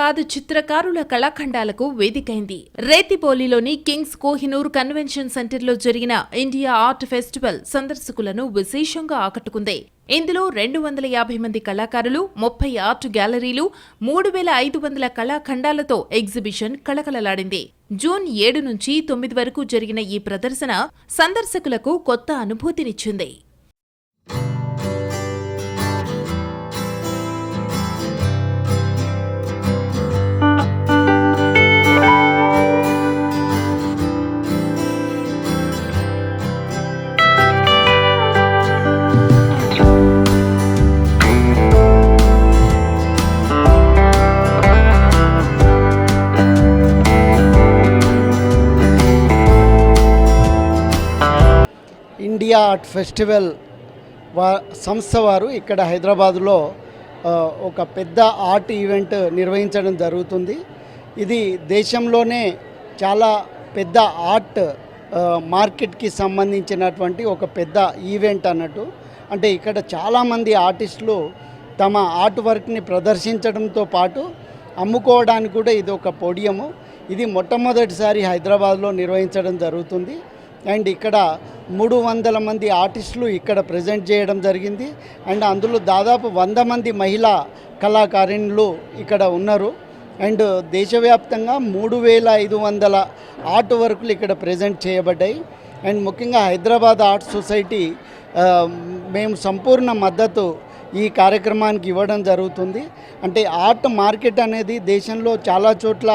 హైదరాబాద్ చిత్రకారుల కళాఖండాలకు వేదికైంది. రేతిబోలిలోని కింగ్స్ కోహినూర్ కన్వెన్షన్ సెంటర్లో జరిగిన ఇండియా ఆర్ట్ ఫెస్టివల్ సందర్శకులను విశేషంగా ఆకట్టుకుంది. ఇందులో రెండు వందల యాభై మంది కళాకారులు ముప్పై ఆర్ట్ గ్యాలరీలు మూడు వేల ఐదు వందల కళాఖండాలతో ఎగ్జిబిషన్ కళకళలాడింది. జూన్ ఏడు నుంచి తొమ్మిది వరకు జరిగిన ఈ ప్రదర్శన సందర్శకులకు కొత్త అనుభూతినిచ్చింది. ఇండియా ఆర్ట్ ఫెస్టివల్ వా సంస్థ వారు ఇక్కడ హైదరాబాదులో ఒక పెద్ద ఆర్ట్ ఈవెంట్ నిర్వహించడం జరుగుతుంది. ఇది దేశంలోనే చాలా పెద్ద ఆర్ట్ మార్కెట్కి సంబంధించినటువంటి ఒక పెద్ద ఈవెంట్ అన్నట్టు. అంటే ఇక్కడ చాలామంది ఆర్టిస్టులు తమ ఆర్ట్ వర్క్ని ప్రదర్శించడంతో పాటు అమ్ముకోవడానికి కూడా ఇది ఒక పోడియము. ఇది మొట్టమొదటిసారి హైదరాబాద్లో నిర్వహించడం జరుగుతుంది. అండ్ ఇక్కడ మూడు వందల మంది ఆర్టిస్టులు ఇక్కడ ప్రజెంట్ చేయడం జరిగింది. అండ్ అందులో దాదాపు వంద మంది మహిళా కళాకారిణులు ఇక్కడ ఉన్నారు. అండ్ దేశవ్యాప్తంగా మూడు వేల ఐదు వందల ఆర్ట్ వర్కులు ఇక్కడ ప్రజెంట్ చేయబడ్డాయి. అండ్ ముఖ్యంగా హైదరాబాద్ ఆర్ట్ సొసైటీ మేము సంపూర్ణ మద్దతు ఈ కార్యక్రమానికి ఇవ్వడం జరుగుతుంది. అంటే ఆర్ట్ మార్కెట్ అనేది దేశంలో చాలా చోట్ల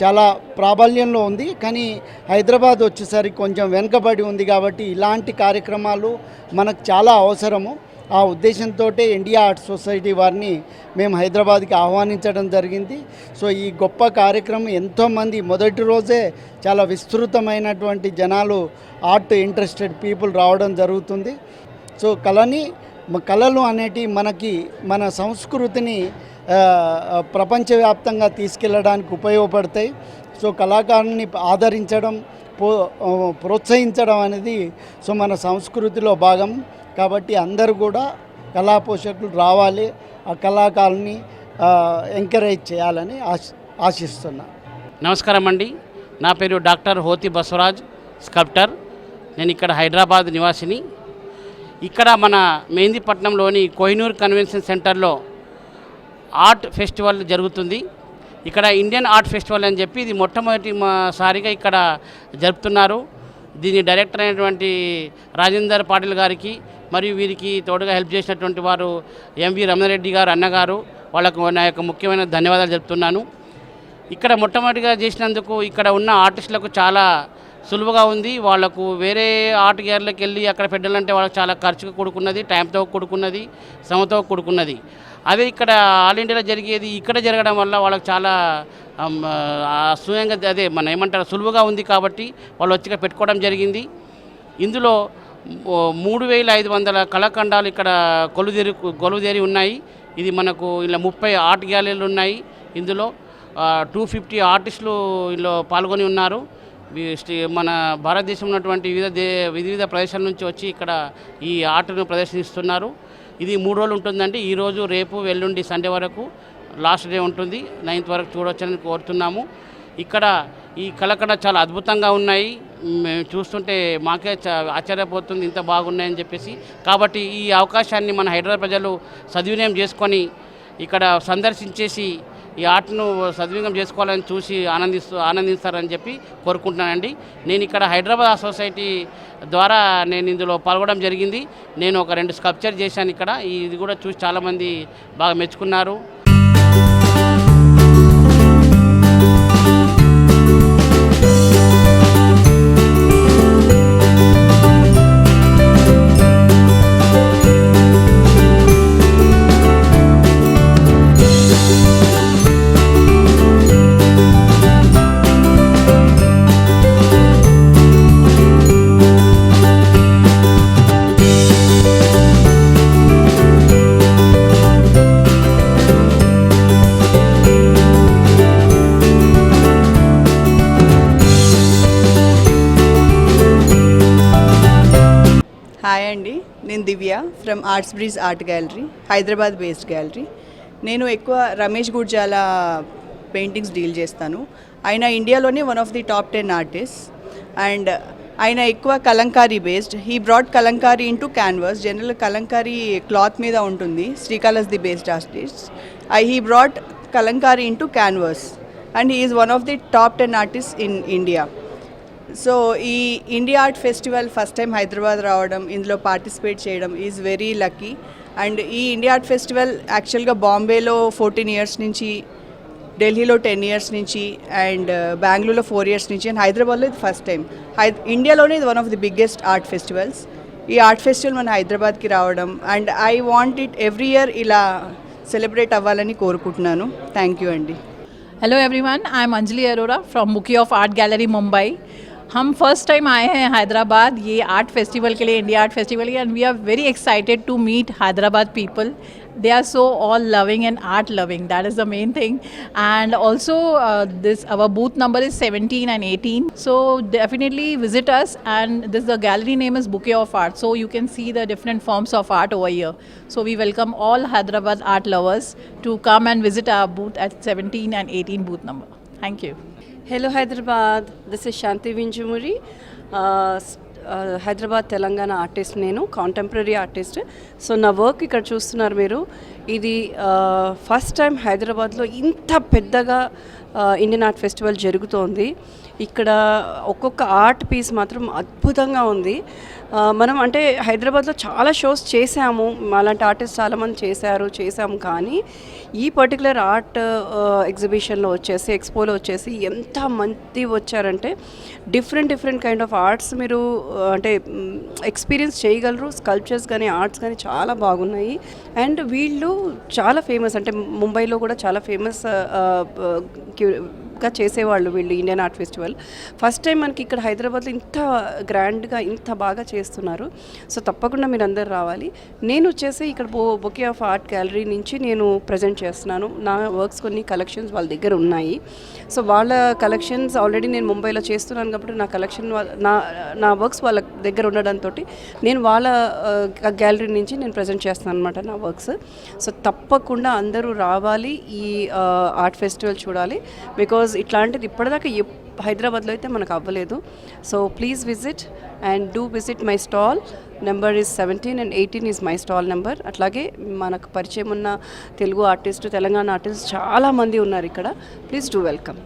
చాలా ప్రాబల్యంలో ఉంది. కానీ హైదరాబాద్ వచ్చేసరికి కొంచెం వెనుకబడి ఉంది కాబట్టి ఇలాంటి కార్యక్రమాలు మనకు చాలా అవసరము. ఆ ఉద్దేశంతో ఇండియా ఆర్ట్ సొసైటీ వారిని మేము హైదరాబాద్కి ఆహ్వానించడం జరిగింది. సో ఈ గొప్ప కార్యక్రమం ఎంతోమంది మొదటి రోజే చాలా విస్తృతమైనటువంటి జనాలు ఆర్ట్ ఇంట్రెస్టెడ్ పీపుల్ రావడం జరుగుతుంది. సో కళని కళలు అనేటివి మనకి మన సంస్కృతిని ప్రపంచవ్యాప్తంగా తీసుకెళ్ళడానికి ఉపయోగపడతాయి. సో కళాకారుల్ని ఆదరించడం ప్రో ప్రోత్సహించడం అనేది సో మన సంస్కృతిలో భాగం. కాబట్టి అందరూ కూడా కళా పోషకులు రావాలి. ఆ కళాకారుల్ని ఎంకరేజ్ చేయాలని ఆశ ఆశిస్తున్నా. నమస్కారం అండి. నా పేరు డాక్టర్ హోతి బసవరాజ్ స్కల్ప్టర్. నేను ఇక్కడ హైదరాబాద్ నివాసిని. ఇక్కడ మన మెహందీపట్నంలోని కోహినూర్ కన్వెన్షన్ సెంటర్లో ఆర్ట్ ఫెస్టివల్ జరుగుతుంది. ఇక్కడ ఇండియన్ ఆర్ట్ ఫెస్టివల్ అని చెప్పి ఇది మొట్టమొదటి మా సారిగా ఇక్కడ జరుపుతున్నారు. దీని డైరెక్టర్ అయినటువంటి రాజేందర్ పాటిల్ గారికి మరియు వీరికి తోడుగా హెల్ప్ చేసినటువంటి వారు ఎంవి రమణారెడ్డి గారు అన్నగారు వాళ్ళకు నా యొక్క ముఖ్యమైన ధన్యవాదాలు చెప్తున్నాను. ఇక్కడ మొట్టమొదటిగా చేసినందుకు ఇక్కడ ఉన్న ఆర్టిస్టులకు చాలా సులువుగా ఉంది. వాళ్ళకు వేరే ఆర్ట్ గ్యాలరీకి వెళ్ళి అక్కడ పెట్టాలంటే వాళ్ళకి చాలా ఖర్చుగా కూడుకున్నది టైంతో కూడుకున్నది శ్రమతో కూడుకున్నది. అదే ఇక్కడ ఆల్ ఇండియాలో జరిగేది ఇక్కడ జరగడం వల్ల వాళ్ళకి చాలా అసూయంగా స్వయంగా అదే మన ఏమంటారు సులువుగా ఉంది కాబట్టి వాళ్ళు వచ్చి పెట్టుకోవడం జరిగింది. ఇందులో మూడు వేల ఐదు వందల కళాఖండాలు ఇక్కడ కొలుదేరి కొలుదేరి ఉన్నాయి. ఇది మనకు ఇలా ముప్పై ఆర్ట్ గ్యాలరీలు ఉన్నాయి ఇందులో. టూ ఫిఫ్టీ ఆర్టిస్టులు ఇందులో పాల్గొని ఉన్నారు. స్టే- మన భారతదేశంలో ఉన్నటువంటి వివిధ దే వివిధ ప్రదేశాల నుంచి వచ్చి ఇక్కడ ఈ ఆర్ట్ను ప్రదర్శిస్తున్నారు. ఇది మూడు రోజులు ఉంటుందండి. ఈరోజు రేపు వెల్లుండి సండే వరకు లాస్ట్ డే ఉంటుంది. నైన్త్ వరకు చూడవచ్చని కోరుతున్నాము. ఇక్కడ ఈ కళకళ చాలా అద్భుతంగా ఉన్నాయి. మేము చూస్తుంటే మాకే చ- ఆశ్చర్యపోతుంది. ఇంత బాగున్నాయని చెప్పేసి. కాబట్టి ఈ అవకాశాన్ని మన హైదరాబాద్ ప్రజలు సద్వినియోగం చేసుకొని ఇక్కడ సందర్శించేసి ఈ ఆర్ట్ను సద్వినియోగం చేసుకోవాలని చూసి ఆనందిస్తూ ఆనందిస్తారని చెప్పి కోరుకుంటున్నానండి. నేను ఇక్కడ హైదరాబాద్ సొసైటీ ద్వారా నేను ఇందులో పాల్గొనడం జరిగింది. నేను ఒక రెండు స్కల్ప్చర్ చేశాను ఇక్కడ. ఇది కూడా చూసి చాలామంది బాగా మెచ్చుకున్నారు. Arts breeze art gallery Hyderabad based gallery నేను ఎక్కువ రమేష్ గుడ్జాల పెయింటింగ్స్ డీల్ చేస్తాను. ఆయన ఇండియాలోనే one of the top ten artist and ఆయన ఎక్కువ Kalamkari based he brought Kalamkari into canvas general Kalamkari cloth మీద ఉంటుంది. Srikalahasti the based artist I he brought Kalamkari into canvas and he is one of the top ten artist in India so ఈ India art festival first time Hyderabad రావడం ఇందులో participate చేయడం is very lucky and ఈ India art festival యాక్చువల్గా బాంబేలో fourteen years నుంచి ఢిల్లీలో ten years నుంచి అండ్ బెంగళూరులో ఫోర్ ఇయర్స్ నుంచి అండ్ హైదరాబాద్లో ఇది ఫస్ట్ టైం హై ఇండియాలోనే ఇది one of the biggest art festivals ఈ ఆర్ట్ ఫెస్టివల్ మన హైదరాబాద్కి రావడం and I want it every year ఇలా సెలబ్రేట్ అవ్వాలని కోరుకుంటున్నాను. థ్యాంక్ యూ అండి hello everyone I'm Anjali Arora from bouquet of art gallery Mumbai हम फ़र्स्ट टाइम आए हैं हैदराबाद। ये आर्ट फेस्टिवल के लिए India art festival and we are very excited to meet Hyderabad people they are so all loving and art loving that is the main thing and also this our booth number is seventeen and eighteen so definitely visit us and this the gallery name is bouquet of art so you can see the different forms of art over year so we welcome all Hyderabad art lovers to come and visit our booth at seventeen and eighteen booth number thank you hello Hyderabad this is Shanti Vinjamuri Hyderabad Telangana artist నేను contemporary artist so నా work ఇక్కడ చూస్తున్నారు మీరు. ఇది first time హైదరాబాద్లో ఇంత పెద్దగా Indian art festival జరుగుతోంది. ఇక్కడ ఒక్కొక్క ఆర్ట్ పీస్ మాత్రం అద్భుతంగా ఉంది. మనం అంటే హైదరాబాద్లో చాలా షోస్ చేశాము. అలాంటి ఆర్టిస్ట్ చాలామంది చేశారు చేశాము. కానీ ఈ పర్టికులర్ ఆర్ట్ ఎగ్జిబిషన్లో వచ్చేసి ఎక్స్పోలో వచ్చేసి ఎంత మంది వచ్చారంటే different different kind of arts మీరు అంటే ఎక్స్పీరియన్స్ చేయగలరు. స్కల్ప్చర్స్ కానీ ఆర్ట్స్ కానీ చాలా బాగున్నాయి. అండ్ వీళ్ళు చాలా ఫేమస్. అంటే ముంబైలో కూడా చాలా ఫేమస్ గా చేసేవాళ్ళు వీళ్ళు Indian art festival first time మనకి ఇక్కడ హైదరాబాద్లో ఇంత గ్రాండ్గా ఇంత బాగా చేస్తున్నారు. సో తప్పకుండా మీరు అందరు రావాలి. నేను వచ్చేసి ఇక్కడ బో బొకే ఆఫ్ ఆర్ట్ గ్యాలరీ నుంచి నేను ప్రజెంట్ చేస్తున్నాను. నా వర్క్స్ కొన్ని కలెక్షన్స్ వాళ్ళ దగ్గర ఉన్నాయి. సో వాళ్ళ కలెక్షన్స్ ఆల్రెడీ నేను ముంబైలో చేస్తున్నాను కాబట్టి నా కలెక్షన్ నా నా వర్క్స్ వాళ్ళ దగ్గర ఉండడంతో నేను వాళ్ళ గ్యాలరీ నుంచి నేను ప్రజెంట్ చేస్తాను అనమాట నా వర్క్స్. సో తప్పకుండా అందరూ రావాలి ఈ ఆర్ట్ ఫెస్టివల్ చూడాలి. బికాజ్ ఇట్లాంటిది ఇప్పటిదాకా ఎప్ హైదరాబాద్లో అయితే మనకు అవ్వలేదు. So please visit and do visit my stall. Number is seventeen and eighteen is my stall number అట్లాగే మనకు పరిచయం ఉన్న తెలుగు ఆర్టిస్ట్ తెలంగాణ ఆర్టిస్ట్ చాలామంది ఉన్నారు ఇక్కడ. Please do welcome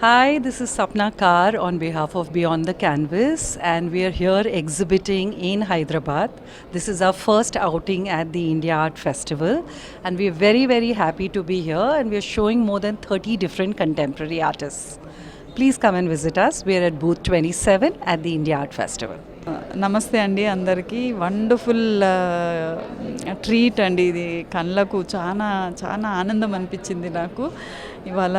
Hi, this is Sapna Kar on behalf of Beyond the Canvas, and we are here exhibiting in Hyderabad. This is our first outing at the India Art Festival, and we are very, very happy to be here. And we are showing more than 30 different contemporary artists. Please come and visit us. We are at booth 27 at the India Art Festival. నమస్తే అండి అందరికీ. Wonderful treat అండి ఇది కళ్ళకు. చాలా చాలా ఆనందం అనిపించింది నాకు. ఇవాళ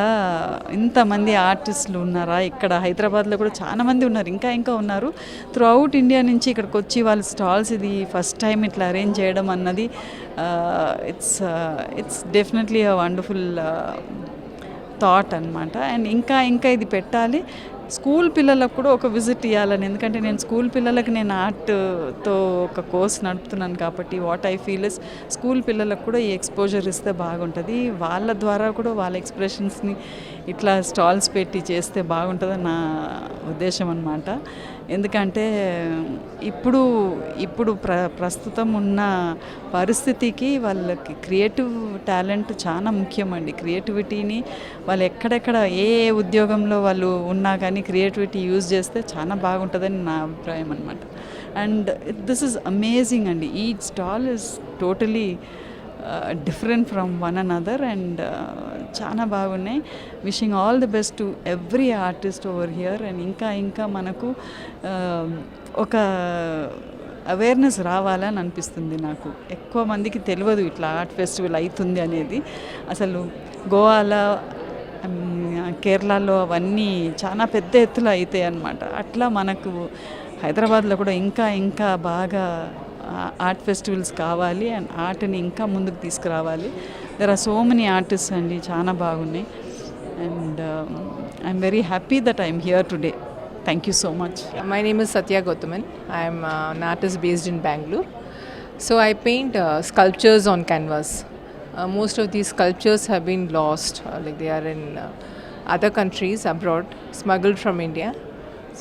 ఇంతమంది ఆర్టిస్టులు ఉన్నారా? ఇక్కడ హైదరాబాద్లో కూడా చాలామంది ఉన్నారు ఇంకా ఇంకా ఉన్నారు. త్రూఅవుట్ ఇండియా నుంచి ఇక్కడికి వచ్చి వాళ్ళ స్టాల్స్ ఇది ఫస్ట్ టైం ఇట్లా అరేంజ్ చేయడం అన్నది it's it's definitely a wonderful thought అనమాట అండ్ ఇంకా ఇంకా ఇది పెట్టాలి. స్కూల్ పిల్లలకు కూడా ఒక విజిట్ ఇవ్వాలని. ఎందుకంటే నేను స్కూల్ పిల్లలకు నేను ఆర్ట్తో ఒక కోర్స్ నడుపుతున్నాను కాబట్టి what I feel is school పిల్లలకు కూడా ఈ ఎక్స్పోజర్ ఇస్తే బాగుంటుంది. వాళ్ళ ద్వారా కూడా వాళ్ళ ఎక్స్ప్రెషన్స్ని ఇట్లా స్టాల్స్ పెట్టి చేస్తే బాగుంటుందని నా ఉద్దేశం అనమాట ఎందుకంటే ఇప్పుడు ఇప్పుడు ప్ర ప్రస్తుతం ఉన్న పరిస్థితికి వాళ్ళకి క్రియేటివ్ టాలెంట్ చాలా ముఖ్యమండి. క్రియేటివిటీని వాళ్ళు ఎక్కడెక్కడ ఏ ఏ ఉద్యోగంలో వాళ్ళు ఉన్నా కానీ క్రియేటివిటీ యూజ్ చేస్తే చాలా బాగుంటుందని నా అభిప్రాయం అనమాట అండ్ దిస్ ఇస్ అమేజింగ్ అండి. ఈ stall is totally different from one another and చాలా బాగున్నాయి. Wishing all the best to every artist over here and ఇంకా ఇంకా మనకు um, ఒక అవేర్నెస్ రావాలని అనిపిస్తుంది నాకు. ఎక్కువ మందికి తెలియదు ఇట్లా ఆర్ట్ ఫెస్టివల్ అవుతుంది అనేది. అసలు గోవాలో కేరళలో అవన్నీ చాలా పెద్ద ఎత్తులో అవుతాయి అన్నమాట. అట్లా మనకు హైదరాబాద్లో కూడా ఇంకా ఇంకా బాగా ఆర్ట్ ఫెస్టివల్స్ కావాలి అండ్ ఆర్ట్ని ఇంకా ముందుకు తీసుకురావాలి. There are so many artist అండి చాలా బాగున్నాయి. And I'm very happy that I'm here today thank you so much my name is Satya Gauthaman I'm artist based in Bengaluru so I paint sculptures on canvas most of these sculptures have been lost like they are in other countries abroad smuggled from India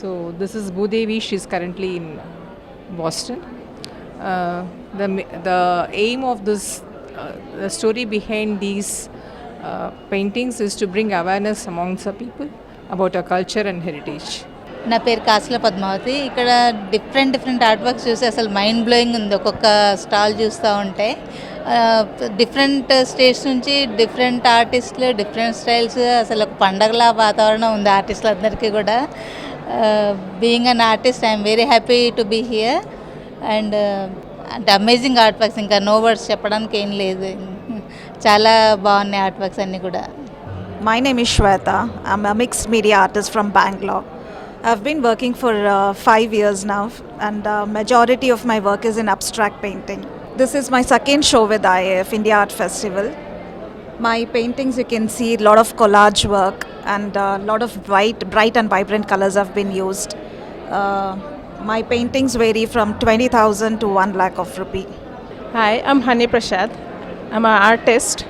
so this is Bhudevi she's currently in Boston Uh, the the aim of this, uh, the story behind these uh, paintings is to bring awareness amongst the people about our culture and heritage. నా పేరు కాసుల పద్మావతి. ఇక్కడ different different art works చూసి అసలు mind blowing ఉంది. ఒక్కొక్క stall చూస్తూ ఉంటే డిఫరెంట్ స్టేట్స్ నుంచి డిఫరెంట్ ఆర్టిస్టులు డిఫరెంట్ స్టైల్స్ అసలు ఒక పండగలా వాతావరణం ఉంది ఆర్టిస్టులందరికీ కూడా. Being an artist I'm very happy to be here and అంటే అమేజింగ్ ఆర్ట్ వర్క్స్ ఇంకా నో వర్డ్స్ చెప్పడానికి ఏం లేదు చాలా బాగున్నాయి ఆర్ట్ వర్క్స్ అన్నీ కూడా My name is Shweta. I'm a mixed media artist from Bangalore. I've been working for uh, five years now, and uh, majority of my work is in abstract painting. This is my second show with IAF India Art Festival. My paintings, you can see a lot of collage work and a lot of bright, bright and vibrant colors have been used. Uh, my paintings vary from 20,000 to 1 lakh of rupee. Hi, I'm Hani Prashad. I'm an artist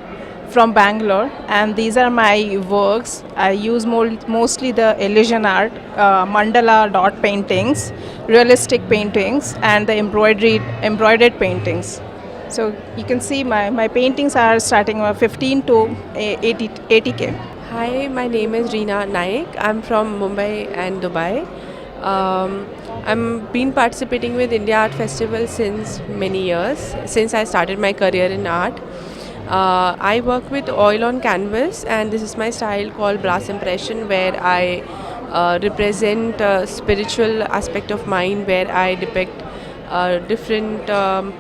from Bangalore, and these are my works. I use mo- mostly the illusion art, uh, mandala dot paintings, realistic paintings, and the embroidered embroidered paintings. So you can see my, my paintings are starting from 15 to eh, 80 80k. Hi, my name is Reena Naik. I'm from Mumbai and Dubai. Um, I'm been participating with India Art Festival since many years, since I started my career in art. Uh, I work with oil on canvas, and this is my style called brass impression, where I uh, represent spiritual aspect of mine, where I depict uh, different um,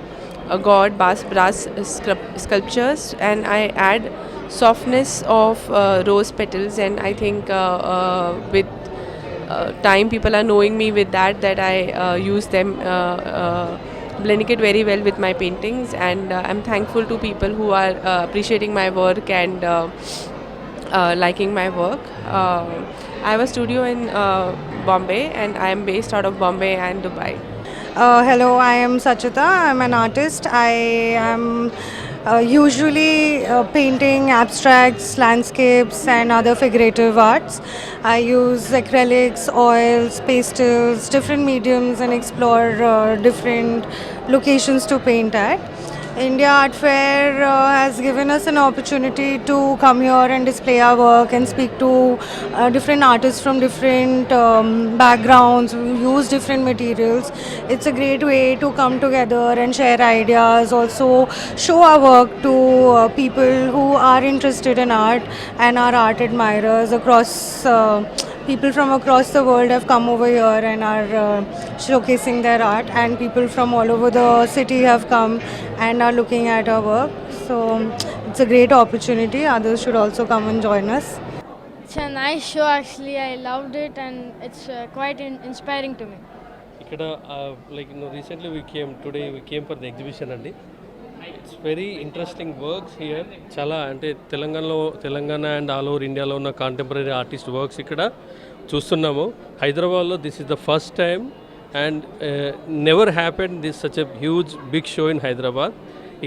uh, god brass, brass sculp- sculptures, and I add softness of uh, rose petals, and I think uh, uh, with time people are knowing me with that that I uh, use them. Uh, uh, blending it very well with my paintings and uh, i'm thankful to people who are uh, appreciating my work and uh, uh, liking my work uh, i have a studio in uh, bombay and i am based out of bombay and dubai Uh, hello, I am Sachita. I'm an artist. I am uh, usually uh, painting abstracts, landscapes, and other figurative arts. I use acrylics, oils, pastels, different mediums, and explore uh, different locations to paint at. India Art Fair uh, has given us an opportunity to come here and display our work and speak to uh, different artists from different um, backgrounds who use different materials. It's a great way to come together and share ideas, also show our work to uh, people who are interested in art and are art admirers across. Uh, people from across the world have come over here and are uh, showcasing their art and people from all over the city have come and are looking at our work so it's a great opportunity others should also come and join us It's a nice show actually. I loved it and it's uh, quite in- inspiring to me. ఇక్కడ like no recently we came today we came for the exhibition అండి It's very interesting works here చాలా అంటే తెలంగాణలో Telangana and all over ఇండియాలో ఉన్న contemporary artist works ఇక్కడ చూస్తున్నాము. హైదరాబాద్లో this is the first time and never happen this such a huge big show in Hyderabad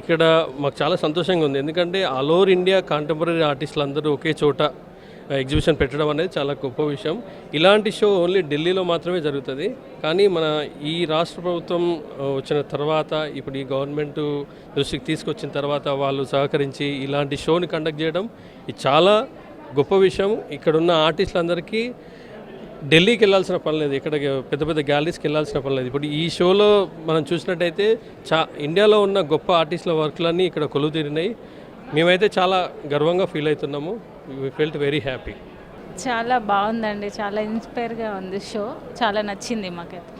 ఇక్కడ మాకు చాలా సంతోషంగా ఉంది. ఎందుకంటే ఆల్ ఓవర్ ఇండియా కాంటెంపరీ ఆర్టిస్టులు అందరూ ఒకే చోట ఎగ్జిబిషన్ పెట్టడం అనేది చాలా గొప్ప విషయం. ఇలాంటి షో ఓన్లీ ఢిల్లీలో మాత్రమే జరుగుతుంది. కానీ మన ఈ రాష్ట్ర ప్రభుత్వం వచ్చిన తర్వాత ఇప్పుడు ఈ గవర్నమెంట్ దృష్టికి తీసుకొచ్చిన తర్వాత వాళ్ళు సహకరించి ఇలాంటి షోని కండక్ట్ చేయడం ఇది చాలా గొప్ప విషయం. ఇక్కడ ఉన్న ఆర్టిస్టులందరికీ ఢిల్లీకి వెళ్ళాల్సిన పని లేదు. ఇక్కడ పెద్ద పెద్ద గ్యాలరీస్కి వెళ్ళాల్సిన పని లేదు. ఇప్పుడు ఈ షోలో మనం చూసినట్టయితే చా ఇండియాలో ఉన్న గొప్ప ఆర్టిస్టుల వర్క్లన్నీ ఇక్కడ కొలువు తీరినాయి మేమైతే చాలా గర్వంగా ఫీల్ అవుతున్నాము. వీ ఫెల్ట్ వెరీ హ్యాపీ చాలా బాగుందండి. చాలా ఇన్స్పైర్గా ఉంది షో చాలా నచ్చింది మాకైతే.